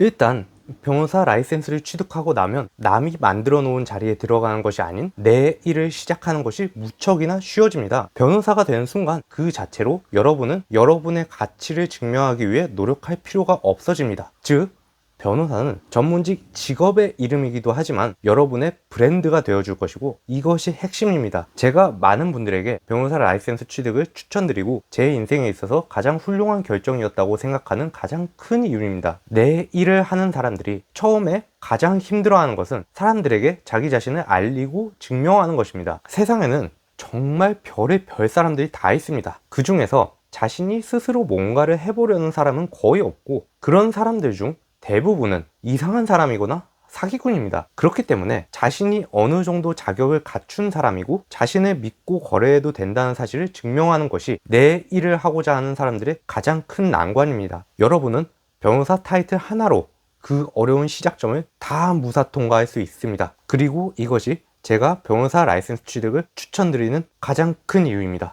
일단 변호사 라이센스를 취득하고 나면 남이 만들어 놓은 자리에 들어가는 것이 아닌 내 일을 시작하는 것이 무척이나 쉬워집니다. 변호사가 되는 순간 그 자체로 여러분은 여러분의 가치를 증명하기 위해 노력할 필요가 없어집니다. 즉, 변호사는 전문직 직업의 이름이기도 하지만 여러분의 브랜드가 되어줄 것이고 이것이 핵심입니다. 제가 많은 분들에게 변호사 라이센스 취득을 추천드리고 제 인생에 있어서 가장 훌륭한 결정이었다고 생각하는 가장 큰 이유입니다. 내 일을 하는 사람들이 처음에 가장 힘들어하는 것은 사람들에게 자기 자신을 알리고 증명하는 것입니다. 세상에는 정말 별의 별 사람들이 다 있습니다. 그 중에서 자신이 스스로 뭔가를 해보려는 사람은 거의 없고 그런 사람들 중 대부분은 이상한 사람이거나 사기꾼입니다. 그렇기 때문에 자신이 어느 정도 자격을 갖춘 사람이고 자신을 믿고 거래해도 된다는 사실을 증명하는 것이 내 일을 하고자 하는 사람들의 가장 큰 난관입니다. 여러분은 변호사 타이틀 하나로 그 어려운 시작점을 다 무사 통과할 수 있습니다. 그리고 이것이 제가 변호사 라이센스 취득을 추천드리는 가장 큰 이유입니다.